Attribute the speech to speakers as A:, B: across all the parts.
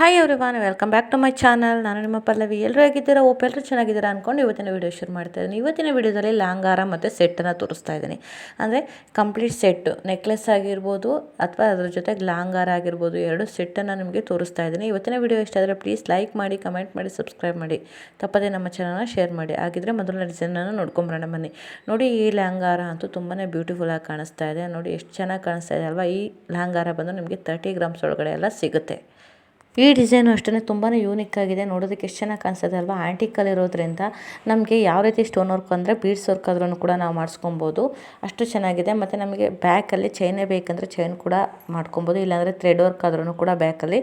A: Hi everyone welcome back to my channel ನಾನು ನಿಮ್ಮ ಪಲ್ಲವಿ. ಎಲ್ಲರೂ ಹೇಗಿದ್ದೀರಾ? ಓಪ್ ಎಲ್ಲರೂ ಚೆನ್ನಾಗಿದ್ದೀರಾ ಅಂದ್ಕೊಂಡು ಇವತ್ತಿನ ವೀಡಿಯೋ ಶುರು ಮಾಡ್ತಾ ಇದ್ದೀನಿ. ಇವತ್ತಿನ ವೀಡಿಯೋದಲ್ಲಿ ಲಾಂಗಾರ ಮತ್ತು ಸೆಟ್ಟನ್ನು ತೋರಿಸ್ತಾ ಇದ್ದೀನಿ. ಅಂದರೆ ಕಂಪ್ಲೀಟ್ ಸೆಟ್ಟು ನೆಕ್ಲೆಸ್ ಆಗಿರ್ಬೋದು ಅಥವಾ ಅದರ ಜೊತೆಗೆ ಲಾಂಗಾರ ಆಗಿರ್ಬೋದು, ಎರಡು ಸೆಟ್ಟನ್ನು ನಿಮಗೆ ತೋರಿಸ್ತಾ ಇದ್ದೀನಿ. ಇವತ್ತಿನ ವೀಡಿಯೋ ಇಷ್ಟ ಆದರೆ ಪ್ಲೀಸ್ ಲೈಕ್ ಮಾಡಿ ಕಮೆಂಟ್ ಮಾಡಿ ಸಬ್ಸ್ಕ್ರೈಬ್ ಮಾಡಿ. ತಪ್ಪದೇ ನಮ್ಮ ಚಾನಲ್ನ ಶೇರ್ ಮಾಡಿ. ಆಗಿದ್ದರೆ ಮೊದಲನೇ ಡಿಸೈನನ್ನು ನೋಡ್ಕೊಂಬರೋಣ ಬನ್ನಿ. ನೋಡಿ ಈ ಲಾಂಗಾರ ಅಂತೂ ತುಂಬಾ ಬ್ಯೂಟಿಫುಲ್ ಆಗಿ ಕಾಣಿಸ್ತಾ ಇದೆ. ನೋಡಿ ಎಷ್ಟು ಚೆನ್ನಾಗಿ ಕಾಣಿಸ್ತಾ ಇದೆ ಅಲ್ವಾ? ಈ ಲಾಂಗಾರ ಬಂದು ನಿಮಗೆ ತರ್ಟಿ ಗ್ರಾಮ್ಸ್ ಒಳಗಡೆ ಎಲ್ಲ ಸಿಗುತ್ತೆ. ಈ ಡಿಸೈನು ಅಷ್ಟೇ ತುಂಬಾ ಯೂನಿಕ್ ಆಗಿದೆ. ನೋಡೋದಕ್ಕೆ ಎಷ್ಟು ಚೆನ್ನಾಗಿ ಕಾಣಿಸ್ತದೆ ಅಲ್ವಾ? ಆ್ಯಂಟಿಕಲ್ ಇರೋದ್ರಿಂದ ನಮಗೆ ಯಾವ ರೀತಿ ಸ್ಟೋನ್ ವರ್ಕ್ ಅಂದರೆ ಬೀಡ್ಸ್ ವರ್ಕ್ ಆದ್ರೂ ಕೂಡ ನಾವು ಮಾಡಿಸ್ಕೊಬೋದು. ಅಷ್ಟು ಚೆನ್ನಾಗಿದೆ. ಮತ್ತು ನಮಗೆ ಬ್ಯಾಕಲ್ಲಿ ಚೈನೇ ಬೇಕಂದರೆ ಚೈನ್ ಕೂಡ ಮಾಡ್ಕೊಬೋದು. ಇಲ್ಲಾಂದರೆ ಥ್ರೆಡ್ ವರ್ಕ್ ಆದ್ರೂ ಕೂಡ ಬ್ಯಾಕಲ್ಲಿ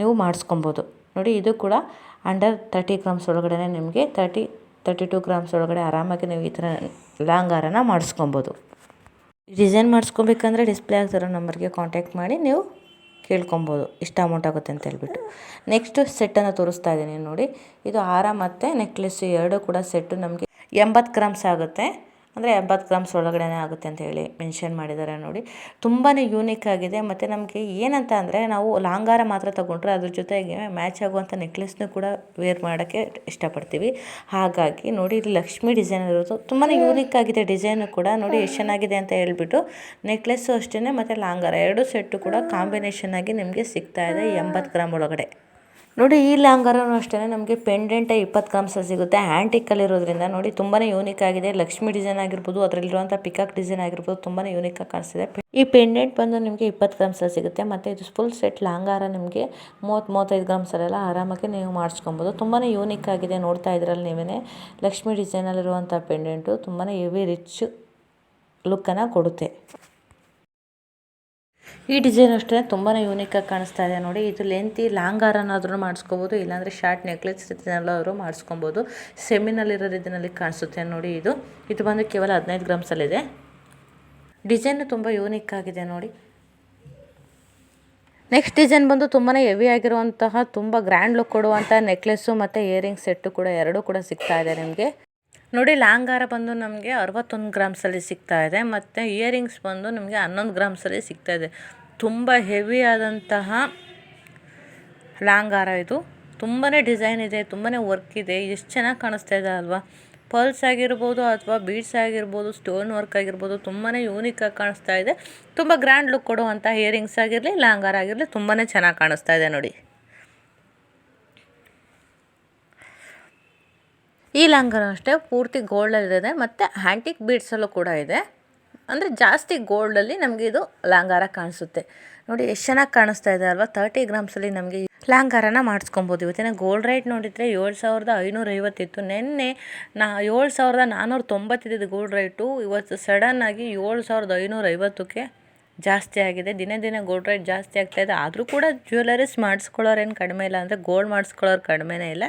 A: ನೀವು ಮಾಡಿಸ್ಕೊಬೋದು. ನೋಡಿ, ಇದು ಕೂಡ ಅಂಡರ್ ತರ್ಟಿ ಗ್ರಾಮ್ಸ್ ಒಳಗಡೆ ನಿಮಗೆ ತರ್ಟಿ ತರ್ಟಿ ಟು ಗ್ರಾಮ್ಸ್ ಒಳಗಡೆ ಆರಾಮಾಗಿ ನೀವು ಈ ಥರ ಲಾಂಗಾರನ ಮಾಡಿಸ್ಕೊಬೋದು. ಡಿಸೈನ್ ಮಾಡಿಸ್ಕೊಬೇಕಂದ್ರೆ ಡಿಸ್ಪ್ಲೇ ಆಗ್ತಿರೋ ನಂಬರ್ಗೆ ಕಾಂಟ್ಯಾಕ್ಟ್ ಮಾಡಿ. ನೀವು ಕೇಳ್ಕೊಬೋದು. ಇಷ್ಟು ಅಮೌಂಟ್ ಆಗುತ್ತೆ ಅಂತ ಹೇಳ್ಬಿಟ್ಟು. ನೆಕ್ಸ್ಟ್ ಸೆಟ್ಟನ್ನು ತೋರಿಸ್ತಾ ಇದ್ದೀನಿ ನೋಡಿ. ಇದು ಹಾರ ಮತ್ತು ನೆಕ್ಲೆಸ್ ಎರಡೂ ಕೂಡ ಸೆಟ್ಟು ನಮಗೆ ಎಂಬತ್ತು ಗ್ರಾಮ್ಸ್ ಆಗುತ್ತೆ. ಅಂದರೆ ಎಂಬತ್ತು ಗ್ರಾಮ್ಸ್ ಒಳಗಡೆನೇ ಆಗುತ್ತೆ ಅಂತ ಹೇಳಿ ಮೆನ್ಷನ್ ಮಾಡಿದ್ದಾರೆ ನೋಡಿ. ತುಂಬಾ ಯೂನಿಕ್ ಆಗಿದೆ. ಮತ್ತು ನಮಗೆ ಏನಂತ ಅಂದರೆ ನಾವು ಲಾಂಗಾರ ಮಾತ್ರ ತೊಗೊಂಡ್ರೆ ಅದ್ರ ಜೊತೆಗೆ ಮ್ಯಾಚ್ ಆಗುವಂಥ ನೆಕ್ಲೆಸ್ನೂ ಕೂಡ ವೇರ್ ಮಾಡೋಕ್ಕೆ ಇಷ್ಟಪಡ್ತೀವಿ. ಹಾಗಾಗಿ ನೋಡಿ, ಇಲ್ಲಿ ಲಕ್ಷ್ಮಿ ಡಿಸೈನ್ ಇರೋದು ತುಂಬಾ ಯೂನಿಕ್ ಆಗಿದೆ ಡಿಸೈನು ಕೂಡ. ನೋಡಿ, ಎಷ್ಟು ಚೆನ್ನಾಗಿದೆ ಅಂತ ಹೇಳ್ಬಿಟ್ಟು ನೆಕ್ಲೆಸ್ಸು ಅಷ್ಟೇ ಮತ್ತು ಲಾಂಗಾರ ಎರಡು ಸೆಟ್ಟು ಕೂಡ ಕಾಂಬಿನೇಷನ್ ಆಗಿ ನಿಮಗೆ ಸಿಗ್ತಾ ಇದೆ ಎಂಬತ್ತು ಗ್ರಾಮ್ ಒಳಗಡೆ. ನೋಡಿ, ಈ ಲಾಂಗಾರನು ಅಷ್ಟೇ, ನಮಗೆ ಪೆಂಡೆಂಟೇ ಇಪ್ಪತ್ತು ಗ್ರಾಮ್ಸಲ್ಲಿ ಸಿಗುತ್ತೆ. ಹ್ಯಾಂಟಿಕ್ಕಲ್ಲಿರೋದ್ರಿಂದ ನೋಡಿ ತುಂಬಾ ಯೂನಿಕ್ ಆಗಿದೆ. ಲಕ್ಷ್ಮಿ ಡಿಸೈನ್ ಆಗಿರ್ಬೋದು ಅದರಲ್ಲಿರುವಂಥ ಪಿಕಾಕ್ ಡಿಸೈನ್ ಆಗಿರ್ಬೋದು ತುಂಬಾ ಯೂನಿಕ್ ಆಗಿ ಕಾಣಿಸ್ತಿದೆ. ಈ ಪೆಂಡೆಂಟ್ ಬಂದು ನಿಮಗೆ ಇಪ್ಪತ್ತು ಗ್ರಾಮ್ಸಲ್ಲಿ ಸಿಗುತ್ತೆ. ಮತ್ತು ಇದು ಫುಲ್ ಸೆಟ್ ಲಾಂಗಾರ ನಿಮಗೆ ಮೂವತ್ತು, ಮೂವತ್ತೈದು ಗ್ರಾಮ್ಸಲ್ಲೆಲ್ಲ ಆರಾಮಾಗಿ ನೀವು ಮಾಡಿಸ್ಕೊಬೋದು. ತುಂಬಾ ಯೂನಿಕ್ ಆಗಿದೆ ನೋಡ್ತಾ ಇದ್ರಲ್ಲಿ ನೀವೇ ಲಕ್ಷ್ಮಿ ಡಿಸೈನಲ್ಲಿರುವಂಥ ಪೆಂಡೆಂಟು ತುಂಬಾ ಹೆವಿ ರಿಚ್ ಲುಕ್ಕನ್ನು ಕೊಡುತ್ತೆ. ಈ ಡಿಸೈನ್ ಅಷ್ಟೇ ತುಂಬಾ ಯೂನಿಕಾಗಿ ಕಾಣಿಸ್ತಾ ಇದೆ ನೋಡಿ. ಇದು ಲೆಂತಿ ಲಾಂಗ್ ಹಾರನಾದ್ರೂ ಮಾಡಿಸ್ಕೋಬೋದು, ಇಲ್ಲಾಂದರೆ ಶಾರ್ಟ್ ನೆಕ್ಲೆಸ್ ಅವರು ಮಾಡಿಸ್ಕೊಬೋದು. ಸೆಮಿನಲ್ಲಿರೋ ರೀತಿಯಲ್ಲಿ ಕಾಣಿಸುತ್ತೆ ನೋಡಿ ಇದು. ಇದು ಬಂದು ಕೇವಲ ಹದಿನೈದು ಗ್ರಾಮ್ಸಲ್ಲಿದೆ ಡಿಸೈನು ತುಂಬ ಯೂನಿಕ್ ಆಗಿದೆ ನೋಡಿ. ನೆಕ್ಸ್ಟ್ ಡಿಸೈನ್ ಬಂದು ತುಂಬಾ ಹೆವಿ ಆಗಿರುವಂತಹ, ತುಂಬ ಗ್ರ್ಯಾಂಡ್ ಲುಕ್ ಕೊಡುವಂಥ ನೆಕ್ಲೆಸ್ಸು ಮತ್ತು ಇಯರಿಂಗ್ ಸೆಟ್ಟು ಕೂಡ ಎರಡೂ ಕೂಡ ಸಿಗ್ತಾ ಇದೆ ನಿಮಗೆ. ನೋಡಿ, ಲಾಂಗಾರ ಬಂದು ನಮಗೆ ಅರವತ್ತೊಂದು ಗ್ರಾಮ್ಸಲ್ಲಿ ಸಿಗ್ತಾ ಇದೆ, ಮತ್ತು ಇಯರಿಂಗ್ಸ್ ಬಂದು ನಮಗೆ ಹನ್ನೊಂದು ಗ್ರಾಮ್ಸಲ್ಲಿ ಸಿಗ್ತಾ ಇದೆ. ತುಂಬ ಹೆವಿ ಆದಂತಹ ಲಾಂಗಾರ ಇದು. ತುಂಬಾ ಡಿಸೈನ್ ಇದೆ ತುಂಬಾ ವರ್ಕ್ ಇದೆ, ಎಷ್ಟು ಚೆನ್ನಾಗಿ ಕಾಣಿಸ್ತಾ ಇದೆ ಅಲ್ವಾ? ಪರ್ಲ್ಸ್ ಆಗಿರ್ಬೋದು ಅಥವಾ ಬೀಡ್ಸ್ ಆಗಿರ್ಬೋದು, ಸ್ಟೋನ್ ವರ್ಕ್ ಆಗಿರ್ಬೋದು ತುಂಬಾ ಯೂನಿಕಾಗಿ ಕಾಣಿಸ್ತಾ ಇದೆ. ತುಂಬ ಗ್ರ್ಯಾಂಡ್ ಲುಕ್ ಕೊಡುವಂಥ ಇಯರಿಂಗ್ಸ್ ಆಗಿರಲಿ ಲಾಂಗ್ ಹಾರ ಆಗಿರಲಿ ತುಂಬಾ ಚೆನ್ನಾಗಿ ಕಾಣಿಸ್ತಾ ಇದೆ ನೋಡಿ. ಈ ಲಂಗರು ಅಷ್ಟೇ, ಪೂರ್ತಿ ಗೋಲ್ಡಲ್ಲಿದೆ. ಮತ್ತು ಹ್ಯಾಂಟಿಕ್ ಬೀಡ್ಸಲ್ಲೂ ಕೂಡ ಇದೆ. ಅಂದರೆ ಜಾಸ್ತಿ ಗೋಲ್ಡಲ್ಲಿ ನಮಗೆ ಇದು ಲಾಂಗಾರ ಕಾಣಿಸುತ್ತೆ. ನೋಡಿ, ಎಷ್ಟು ಚೆನ್ನಾಗಿ ಕಾಣಿಸ್ತಾ ಇದೆ ಅಲ್ವಾ? ತರ್ಟಿ ಗ್ರಾಮ್ಸಲ್ಲಿ ನಮಗೆ ಲಾಂಗಾರನ ಮಾಡಿಸ್ಕೊಬೋದು. ಇವತ್ತಿನ ಗೋಲ್ಡ್ ರೇಟ್ ನೋಡಿದರೆ ಏಳು ಸಾವಿರದ ಐನೂರ ಐವತ್ತಿತ್ತು. ನಿನ್ನೆ ನಾ ಏಳು ಸಾವಿರದ ನಾನ್ನೂರ ತೊಂಬತ್ತಿದ್ದು ಗೋಲ್ಡ್ ರೇಟು ಇವತ್ತು ಸಡನ್ನಾಗಿ ಏಳು ಸಾವಿರದ ಐನೂರೈವತ್ತಕ್ಕೆ ಜಾಸ್ತಿ ಆಗಿದೆ. ದಿನೇ ದಿನ ಗೋಲ್ಡ್ ರೇಟ್ ಜಾಸ್ತಿ ಆಗ್ತಾಯಿದೆ ಆದರೂ ಕೂಡ ಜ್ಯುವೆಲರೀಸ್ ಮಾಡಿಸ್ಕೊಳ್ಳೋರೇನು ಕಡಿಮೆ ಇಲ್ಲ. ಅಂದರೆ ಗೋಲ್ಡ್ ಮಾಡಿಸ್ಕೊಳ್ಳೋರು ಕಡಿಮೆನೇ ಇಲ್ಲ.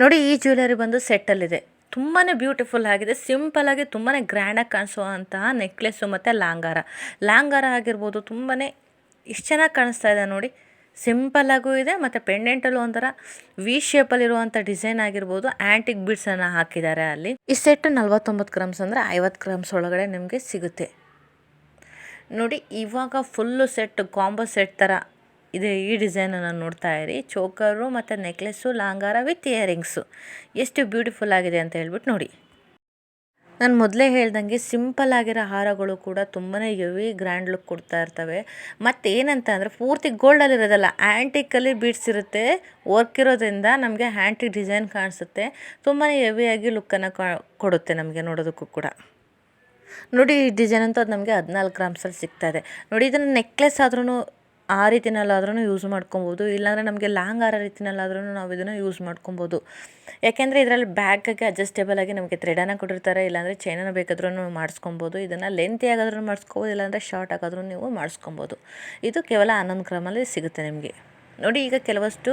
A: ನೋಡಿ ಈ ಜ್ಯುವೆಲರಿ ಬಂದು ಸೆಟ್ಟಲ್ಲಿದೆ ತುಂಬಾ ಬ್ಯೂಟಿಫುಲ್ ಆಗಿದೆ. ಸಿಂಪಲ್ ಆಗಿ ತುಂಬಾ ಗ್ರ್ಯಾಂಡಾಗಿ ಕಾಣಿಸುವಂತಹ ನೆಕ್ಲೆಸ್ಸು ಮತ್ತು ಲಾಂಗಾರ ಲಾಂಗಾರ ಆಗಿರ್ಬೋದು ತುಂಬಾ ಇಷ್ಟು ಚೆನ್ನಾಗಿ ಕಾಣಿಸ್ತಾ ಇದೆ ನೋಡಿ. ಸಿಂಪಲ್ಲಾಗೂ ಇದೆ ಮತ್ತು ಪೆಂಡೆಂಟಲ್ಲೂ ಒಂಥರ ವಿ ಶೇಪಲ್ಲಿರುವಂಥ ಡಿಸೈನ್ ಆಗಿರ್ಬೋದು. ಆ್ಯಂಟಿಕ್ ಬಿಡ್ಸನ್ನು ಹಾಕಿದ್ದಾರೆ ಅಲ್ಲಿ. ಈ ಸೆಟ್ಟು ನಲ್ವತ್ತೊಂಬತ್ತು ಗ್ರಾಮ್ಸ್ ಅಂದರೆ ಐವತ್ತು ಗ್ರಾಮ್ಸ್ ಒಳಗಡೆ ನಿಮಗೆ ಸಿಗುತ್ತೆ. ನೋಡಿ ಇವಾಗ ಫುಲ್ಲು ಸೆಟ್ ಕಾಂಬೋ ಸೆಟ್ ಥರ ಇದೆ ಈ ಡಿಸೈನನ್ನು ನೋಡ್ತಾ ಇರಿ. ಚೋಕರು ಮತ್ತು ನೆಕ್ಲೆಸ್ಸು ಲಾಂಗಾರ ವಿತ್ ಇಯರಿಂಗ್ಸು. ಎಷ್ಟು ಬ್ಯೂಟಿಫುಲ್ ಆಗಿದೆ ಅಂತ ಹೇಳ್ಬಿಟ್ಟು ನೋಡಿ. ನಾನು ಮೊದಲೇ ಹೇಳ್ದಂಗೆ ಸಿಂಪಲ್ ಆಗಿರೋ ಹಾರಗಳು ಕೂಡ ತುಂಬಾ ಹೆವಿ ಗ್ರ್ಯಾಂಡ್ ಲುಕ್ ಕೊಡ್ತಾ ಇರ್ತವೆ. ಮತ್ತು ಏನಂತ ಅಂದರೆ ಪೂರ್ತಿ ಗೋಲ್ಡಲ್ಲಿರೋದಲ್ಲ ಆ್ಯಂಟಿಕಲ್ಲಿ ಬೀಡ್ಸ್ ಇರುತ್ತೆ. ವರ್ಕ್ ಇರೋದ್ರಿಂದ ನಮಗೆ ಆ್ಯಂಟಿಕ್ ಡಿಸೈನ್ ಕಾಣಿಸುತ್ತೆ. ತುಂಬಾ ಹೆವಿಯಾಗಿ ಲುಕ್ಕನ್ನು ಕೊಡುತ್ತೆ ನಮಗೆ ನೋಡೋದಕ್ಕೂ ಕೂಡ. ನೋಡಿ ಈ ಡಿಸೈನ್ ಅಂತ ಅದು ನಮಗೆ ಹದಿನಾಲ್ಕು ಗ್ರಾಮ್ಸಲ್ಲಿ ಸಿಗ್ತಾ ಇದೆ. ನೋಡಿ ಇದನ್ನು ನೆಕ್ಲೆಸ್ ಆದ್ರೂ ಆ ರೀತಿನಲ್ಲಾದ್ರೂ ಯೂಸ್ ಮಾಡ್ಕೊಬೋದು. ಇಲ್ಲಾಂದರೆ ನಮಗೆ ಲಾಂಗ್ ಹಾರ ರೀತಿನಲ್ಲಾದ್ರೂ ನಾವು ಇದನ್ನು ಯೂಸ್ ಮಾಡ್ಕೊಬೋದು. ಯಾಕೆಂದರೆ ಇದರಲ್ಲಿ ಬ್ಯಾಗ್ಗೆ ಅಡ್ಜಸ್ಟೇಬಲ್ ಆಗಿ ನಮಗೆ ಥ್ರೆಡನ್ನು ಕೊಟ್ಟಿರ್ತಾರೆ. ಇಲ್ಲಾಂದರೆ ಚೈನನ್ನು ಬೇಕಾದ್ರೂ ಮಾಡಿಸ್ಕೊಬೋದು. ಇದನ್ನು ಲೆಂತಿ ಆಗಾದ್ರೂ ಮಾಡಿಸ್ಕೋಬೋದು. ಇಲ್ಲಾಂದರೆ ಶಾರ್ಟ್ ಆಗಾದ್ರೂ ನೀವು ಮಾಡಿಸ್ಕೊಬೋದು. ಇದು ಕೇವಲ ಹನ್ನೊಂದು ಗ್ರಾಮಲ್ಲಿ ಸಿಗುತ್ತೆ ನಿಮಗೆ. ನೋಡಿ, ಈಗ ಕೆಲವಷ್ಟು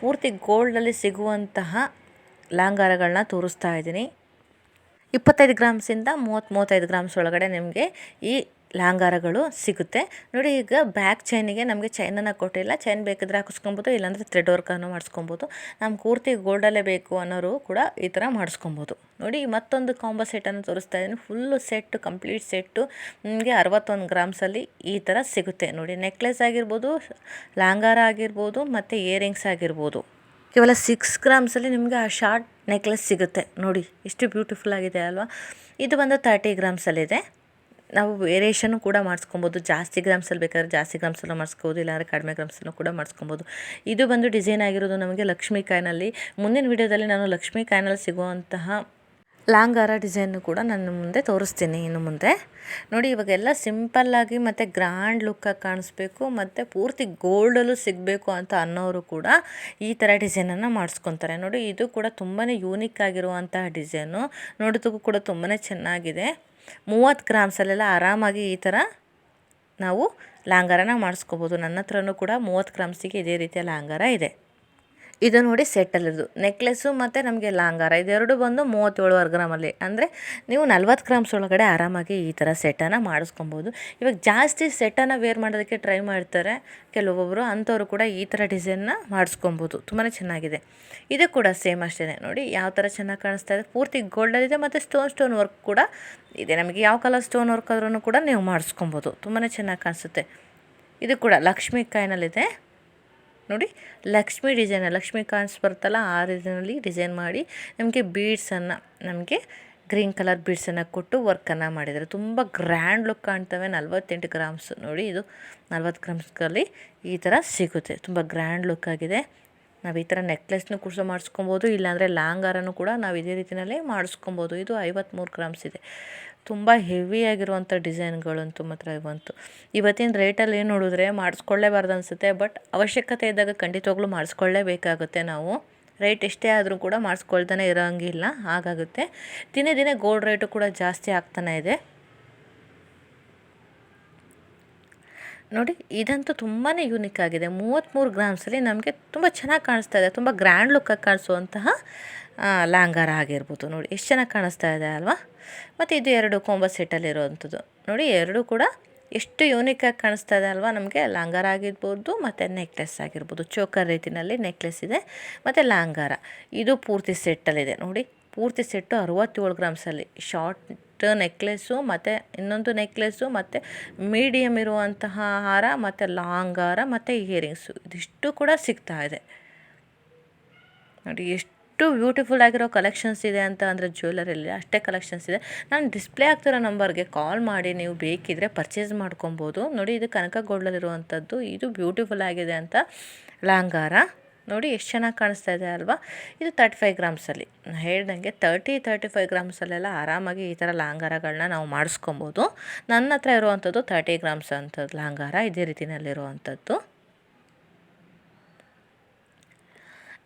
A: ಪೂರ್ತಿ ಗೋಲ್ಡಲ್ಲಿ ಸಿಗುವಂತಹ ಲಾಂಗ್ ಹಾರಗಳನ್ನ ತೋರಿಸ್ತಾ ಇದ್ದೀನಿ. ಇಪ್ಪತ್ತೈದು ಗ್ರಾಮ್ಸಿಂದ ಮೂವತ್ತು, ಮೂವತ್ತೈದು ಗ್ರಾಮ್ಸ್ ಒಳಗಡೆ ನಿಮಗೆ ಈ ಲಾಂಗಾರಗಳು ಸಿಗುತ್ತೆ. ನೋಡಿ ಈಗ ಬ್ಯಾಕ್ ಚೈನಿಗೆ ನಮಗೆ ಚೈನನ್ನು ಕೊಟ್ಟಿಲ್ಲ ಚೈನ್ ಬೇಕಿದ್ರೆ ಹಾಕಿಸ್ಕೊಬೋದು, ಇಲ್ಲಾಂದರೆ ಥ್ರೆಡ್ ವರ್ಕನ್ನು ಮಾಡಿಸ್ಕೊಬೋದು. ನಮ್ಮ ಕೂರ್ತಿ ಗೋಲ್ಡಲ್ಲೇ ಬೇಕು ಅನ್ನೋರು ಕೂಡ ಈ ಥರ ಮಾಡಿಸ್ಕೊಬೋದು. ನೋಡಿ ಮತ್ತೊಂದು ಕಾಂಬೋ ಸೆಟನ್ನು ತೋರಿಸ್ತಾ ಇದ್ದೀನಿ. ಫುಲ್ಲು ಸೆಟ್ಟು ಕಂಪ್ಲೀಟ್ ಸೆಟ್ಟು ನಿಮಗೆ ಅರವತ್ತೊಂದು ಗ್ರಾಮ್ಸಲ್ಲಿ ಈ ಥರ ಸಿಗುತ್ತೆ. ನೋಡಿ ನೆಕ್ಲೆಸ್ ಆಗಿರ್ಬೋದು ಲಾಂಗಾರ ಆಗಿರ್ಬೋದು, ಮತ್ತು ಇಯರಿಂಗ್ಸ್ ಆಗಿರ್ಬೋದು. ಕೇವಲ ಸಿಕ್ಸ್ ಗ್ರಾಮ್ಸಲ್ಲಿ ನಿಮಗೆ ಆ ಶಾರ್ಟ್ ನೆಕ್ಲೆಸ್ ಸಿಗುತ್ತೆ. ನೋಡಿ, ಎಷ್ಟು ಬ್ಯೂಟಿಫುಲ್ ಆಗಿದೆ ಅಲ್ವಾ? ಇದು ಬಂದು ತರ್ಟಿ ಗ್ರಾಮ್ಸಲ್ಲಿದೆ ನಾವು ವೇರಿಯೇಷನ್ನು ಕೂಡ ಮಾಡಿಸ್ಕೊಬೋದು. ಜಾಸ್ತಿ ಗ್ರಾಮ್ಸಲ್ಲಿ ಬೇಕಾದ್ರೆ ಜಾಸ್ತಿ ಗ್ರಾಮ್ಸಲ್ಲೂ ಮಾಡಿಸ್ಕೋಬೋದು, ಇಲ್ಲಾಂದರೆ ಕಡಿಮೆ ಗ್ರಾಮ್ಸಲ್ಲೂ ಕೂಡ ಮಾಡಿಸ್ಕೊಬೋದು. ಇದು ಬಂದು ಡಿಸೈನ್ ಆಗಿರೋದು ನಮಗೆ ಲಕ್ಷ್ಮೀ ಕಾಯಿನಲ್ಲಿ. ಮುಂದಿನ ವಿಡಿಯೋದಲ್ಲಿ ನಾನು ಲಕ್ಷ್ಮೀ ಕಾಯಿನಲ್ಲಿ ಸಿಗುವಂತಹ ಲಾಂಗಾರ ಡಿಸೈನು ಕೂಡ ನಾನು ಮುಂದೆ ತೋರಿಸ್ತೀನಿ ಇನ್ನು ಮುಂದೆ. ನೋಡಿ ಇವಾಗೆಲ್ಲ ಸಿಂಪಲ್ಲಾಗಿ ಮತ್ತು ಗ್ರ್ಯಾಂಡ್ ಲುಕ್ಕಾಗಿ ಕಾಣಿಸ್ಬೇಕು, ಮತ್ತು ಪೂರ್ತಿ ಗೋಲ್ಡಲ್ಲೂ ಸಿಗಬೇಕು ಅಂತ ಅನ್ನೋರು ಕೂಡ ಈ ಥರ ಡಿಸೈನನ್ನು ಮಾಡಿಸ್ಕೊತಾರೆ. ನೋಡಿ, ಇದು ಕೂಡ ತುಂಬಾ ಯೂನಿಕ್ ಆಗಿರುವಂತಹ ಡಿಸೈನು ನೋಡೋದಕ್ಕೂ ಕೂಡ ತುಂಬಾ ಚೆನ್ನಾಗಿದೆ. ಮೂವತ್ತು ಗ್ರಾಮ್ಸಲ್ಲೆಲ್ಲ ಆರಾಮಾಗಿ ಈ ಥರ ನಾವು ಲಾಂಗಾರನ ಮಾಡಿಸ್ಕೋಬೋದು. ನನ್ನ ಹತ್ರನೂ ಕೂಡ ಮೂವತ್ತು ಗ್ರಾಮ್ಸಿಗೆ ಇದೇ ರೀತಿಯ ಲಾಂಗಾರ ಇದೆ. ಇದು ನೋಡಿ ಸೆಟ್ಟಲ್ಲಿದ್ದು ನೆಕ್ಲೆಸ್ಸು ಮತ್ತು ನಮಗೆ ಲಾಂಗಾರ ಇದೆರಡು ಬಂದು ಮೂವತ್ತೇಳುವರೆ ಗ್ರಾಮಲ್ಲಿ ಅಂದರೆ ನೀವು ನಲ್ವತ್ತು ಗ್ರಾಮ್ಸ್ ಒಳಗಡೆ ಆರಾಮಾಗಿ ಈ ಥರ ಸೆಟ್ಟನ್ನು ಮಾಡಿಸ್ಕೊಬೋದು. ಇವಾಗ ಜಾಸ್ತಿ ಸೆಟ್ಟನ್ನು ವೇರ್ ಮಾಡೋದಕ್ಕೆ ಟ್ರೈ ಮಾಡ್ತಾರೆ ಕೆಲವೊಬ್ಬರು ಅಂಥವ್ರು ಕೂಡ ಈ ಥರ ಡಿಸೈನ್ನ ಮಾಡಿಸ್ಕೊಬೋದು. ತುಂಬಾ ಚೆನ್ನಾಗಿದೆ. ಇದು ಕೂಡ ಸೇಮ್ ಅಷ್ಟೇ ನೋಡಿ ಯಾವ ಥರ ಚೆನ್ನಾಗಿ ಕಾಣಿಸ್ತಾ ಇದೆ. ಪೂರ್ತಿ ಗೋಲ್ಡಲ್ಲಿದೆ ಮತ್ತು ಸ್ಟೋನ್ ಸ್ಟೋನ್ ವರ್ಕ್ ಕೂಡ ಇದೆ. ನಮಗೆ ಯಾವ ಕಲರ್ ಸ್ಟೋನ್ ವರ್ಕ್ ಆದ್ರೂ ಕೂಡ ನೀವು ಮಾಡಿಸ್ಕೊಬೋದು. ತುಂಬಾ ಚೆನ್ನಾಗಿ ಕಾಣಿಸುತ್ತೆ. ಇದು ಕೂಡ ಲಕ್ಷ್ಮಿ ಕಾಯಿನಲ್ಲಿದೆ. ನೋಡಿ, ಲಕ್ಷ್ಮಿ ಡಿಸೈನ್, ಲಕ್ಷ್ಮಿ ಬರ್ತಲ್ಲ ಬರುತ್ತಲ್ಲ, ಆ ರೀತಿಯಲ್ಲಿ ಡಿಸೈನ್ ಮಾಡಿ ನಮಗೆ ಬೀಡ್ಸನ್ನು ನಮಗೆ ಗ್ರೀನ್ ಕಲರ್ ಬೀಡ್ಸನ್ನು ಕೊಟ್ಟು ವರ್ಕನ್ನು ಮಾಡಿದ್ದಾರೆ. ತುಂಬ ಗ್ರ್ಯಾಂಡ್ ಲುಕ್ ಕಾಣ್ತವೆ, ನಲ್ವತ್ತೆಂಟು ಗ್ರಾಮ್ಸ್ ನೋಡಿ, ಇದು ನಲ್ವತ್ತು ಗ್ರಾಮ್ಸ್ಗಳಲ್ಲಿ ಈ ಥರ ಸಿಗುತ್ತೆ. ತುಂಬ ಗ್ರ್ಯಾಂಡ್ ಲುಕ್ ಆಗಿದೆ. ನಾವು ಈ ಥರ ನೆಕ್ಲೆಸ್ನು ಕೂಡ ಮಾಡಿಸ್ಕೊಬೋದು, ಇಲ್ಲಾಂದರೆ ಲಾಂಗಾರನೂ ಕೂಡ ನಾವು ಇದೇ ರೀತಿಯಲ್ಲಿ ಮಾಡಿಸ್ಕೊಬೋದು. ಇದು ಐವತ್ತ್ಮೂರು ಗ್ರಾಮ್ಸ್ ಇದೆ. ತುಂಬ ಹೆವಿಯಾಗಿರುವಂಥ ಡಿಸೈನ್ಗಳಂತೂ ಮಾತ್ರ ಇವಂತು. ಇವತ್ತಿನ ರೇಟಲ್ಲಿ ಏನು ನೋಡಿದ್ರೆ ಮಾಡಿಸ್ಕೊಳ್ಳೇಬಾರ್ದು ಅನಿಸುತ್ತೆ ಬಟ್ ಅವಶ್ಯಕತೆ ಇದ್ದಾಗ ಖಂಡಿತವಾಗ್ಲೂ ಮಾಡಿಸ್ಕೊಳ್ಳೇಬೇಕಾಗುತ್ತೆ ನಾವು. ರೇಟ್ ಎಷ್ಟೇ ಆದರೂ ಕೂಡ ಮಾಡಿಸ್ಕೊಳ್ತಾನೆ ಇರೋಂಗಿಲ್ಲ, ಹಾಗಾಗುತ್ತೆ. ದಿನೇ ದಿನೇ ಗೋಲ್ಡ್ ರೇಟು ಕೂಡ ಜಾಸ್ತಿ ಆಗ್ತಾನೆ ಇದೆ. ನೋಡಿ, ಇದಂತೂ ತುಂಬಾ ಯೂನಿಕ್ ಆಗಿದೆ. ಮೂವತ್ತ್ಮೂರು ಗ್ರಾಮ್ಸಲ್ಲಿ ನಮಗೆ ತುಂಬ ಚೆನ್ನಾಗಿ ಕಾಣಿಸ್ತಾ ಇದೆ, ತುಂಬ ಗ್ರ್ಯಾಂಡ್ ಲುಕ್ಕಾಗಿ ಕಾಣಿಸುವಂತಹ ಲಾಂಗಾರ ಆಗಿರ್ಬೋದು. ನೋಡಿ, ಎಷ್ಟು ಚೆನ್ನಾಗಿ ಕಾಣಿಸ್ತಾ ಇದೆ ಅಲ್ವಾ? ಮತ್ತು ಇದು ಎರಡು ಕೊಂಬ ಸೆಟ್ಟಲ್ಲಿರುವಂಥದ್ದು ನೋಡಿ, ಎರಡು ಕೂಡ ಎಷ್ಟು ಯೂನಿಕಾಗಿ ಕಾಣಿಸ್ತಾ ಇದೆ ಅಲ್ವಾ? ನಮಗೆ ಲಾಂಗಾರ ಆಗಿರ್ಬೋದು, ಮತ್ತು ನೆಕ್ಲೆಸ್ ಆಗಿರ್ಬೋದು. ಚೋಕರ್ ರೀತಿಯಲ್ಲಿ ನೆಕ್ಲೆಸ್ ಇದೆ, ಮತ್ತು ಲಾಂಗಾರ ಇದು ಪೂರ್ತಿ ಸೆಟ್ಟಲ್ಲಿದೆ ನೋಡಿ, ಪೂರ್ತಿ ಸೆಟ್ಟು ಅರುವತ್ತೇಳು ಗ್ರಾಮ್ಸಲ್ಲಿ ಶಾರ್ಟ್ ನೆಕ್ಲೆಸ್ಸು ಮತ್ತು ಇನ್ನೊಂದು ನೆಕ್ಲೆಸ್ಸು ಮತ್ತು ಮೀಡಿಯಮ್ ಇರುವಂತಹ ಹಾರ, ಮತ್ತು ಲಾಂಗ್ ಹಾರ ಮತ್ತು ಇಯರಿಂಗ್ಸು ಇದಿಷ್ಟು ಕೂಡ ಸಿಗ್ತಾ ಇದೆ. ನೋಡಿ, ಎಷ್ಟು ಬ್ಯೂಟಿಫುಲ್ ಆಗಿರೋ ಕಲೆಕ್ಷನ್ಸ್ ಇದೆ ಅಂತ ಅಂದರೆ ಜ್ಯುವೆಲರಿಲಿ ಅಷ್ಟೇ ಕಲೆಕ್ಷನ್ಸ್ ಇದೆ. ನಾನು ಡಿಸ್ಪ್ಲೇ ಆಗ್ತಿರೋ ನಂಬರ್ಗೆ ಕಾಲ್ ಮಾಡಿ, ನೀವು ಬೇಕಿದ್ದರೆ ಪರ್ಚೇಸ್ ಮಾಡ್ಕೊಬೋದು. ನೋಡಿ, ಇದು ಕನಕ ಗೋಲ್ಡಲ್ಲಿರುವಂಥದ್ದು ಇದು ಬ್ಯೂಟಿಫುಲ್ ಆಗಿದೆ ಅಂತ ಲಾಂಗಾರ ನೋಡಿ, ಎಷ್ಟು ಚೆನ್ನಾಗಿ ಕಾಣಿಸ್ತಾ ಇದೆ ಅಲ್ವಾ? ಇದು ತರ್ಟಿ ಫೈವ್ ಗ್ರಾಮ್ಸಲ್ಲಿ ಹೇಳ್ದಂಗೆ ತರ್ಟಿ ತರ್ಟಿ ಫೈವ್ ಗ್ರಾಮ್ಸಲ್ಲೆಲ್ಲ ಆರಾಮಾಗಿ ಈ ಥರ ಲಾಂಗಾರಗಳನ್ನ ನಾವು ಮಾಡಿಸ್ಕೊಬೋದು. ನನ್ನ ಹತ್ರ ಇರುವಂಥದ್ದು ತರ್ಟಿ ಗ್ರಾಮ್ಸ್ ಅಂಥದ್ದು ಲಾಂಗಾರ ಇದೇ ರೀತಿಯಲ್ಲಿರುವಂಥದ್ದು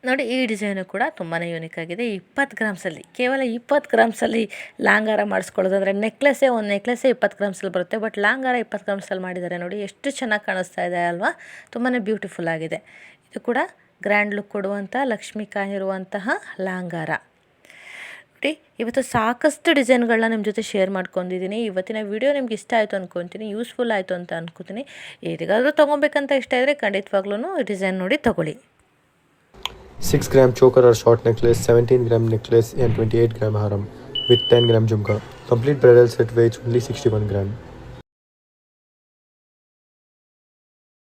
A: ನೋಡಿ, ಈ ಡಿಸೈನು ಕೂಡ ತುಂಬಾ ಯೂನಿಕ್ ಆಗಿದೆ. ಇಪ್ಪತ್ತು ಗ್ರಾಮ್ಸಲ್ಲಿ, ಕೇವಲ ಇಪ್ಪತ್ತು ಗ್ರಾಮ್ಸಲ್ಲಿ ಲಾಂಗಾರ ಮಾಡಿಸ್ಕೊಳ್ಳೋದಂದರೆ ನೆಕ್ಲೆಸ್ಸೇ ಒಂದು ನೆಕ್ಲೆಸ್ಸೇ ಇಪ್ಪತ್ತು ಗ್ರಾಮ್ಸಲ್ಲಿ ಬರುತ್ತೆ. ಬಟ್ ಲಾಂಗಾರ ಇಪ್ಪತ್ತು ಗ್ರಾಮ್ಸಲ್ಲಿ ಮಾಡಿದ್ದಾರೆ ನೋಡಿ, ಎಷ್ಟು ಚೆನ್ನಾಗಿ ಕಾಣಿಸ್ತಾ ಇದೆ ಅಲ್ವಾ? ತುಂಬಾ ಬ್ಯೂಟಿಫುಲ್ ಆಗಿದೆ. ಇದು ಕೂಡ ಗ್ರ್ಯಾಂಡ್ ಲುಕ್ ಕೊಡುವಂಥ ಲಕ್ಷ್ಮಿ ಕಾಯಿರುವಂತಹ ಲಾಂಗಾರ ನೋಡಿ, ಇವತ್ತು ಸಾಕಷ್ಟು ಡಿಸೈನ್ಗಳನ್ನ ನಿಮ್ಮ ಜೊತೆ ಶೇರ್ ಮಾಡ್ಕೊಂಡಿದ್ದೀನಿ. ಇವತ್ತಿನ ವಿಡಿಯೋ ನಿಮ್ಗೆ ಇಷ್ಟ ಆಯಿತು ಅಂದ್ಕೊತೀನಿ ಯೂಸ್ಫುಲ್ ಆಯಿತು ಅಂತ ಅಂದ್ಕೊತೀನಿ ಏರಿಗಾದರೂ ತೊಗೊಬೇಕಂತ ಇಷ್ಟ ಇದ್ದರೆ ಖಂಡಿತವಾಗ್ಲೂ ಡಿಸೈನ್ ನೋಡಿ ತೊಗೊಳ್ಳಿ.
B: 6 gram choker or short necklace, 17 gram necklace, and 28 gram haram with 10 gram jhumka. Complete bridal set weighs only 61 gram.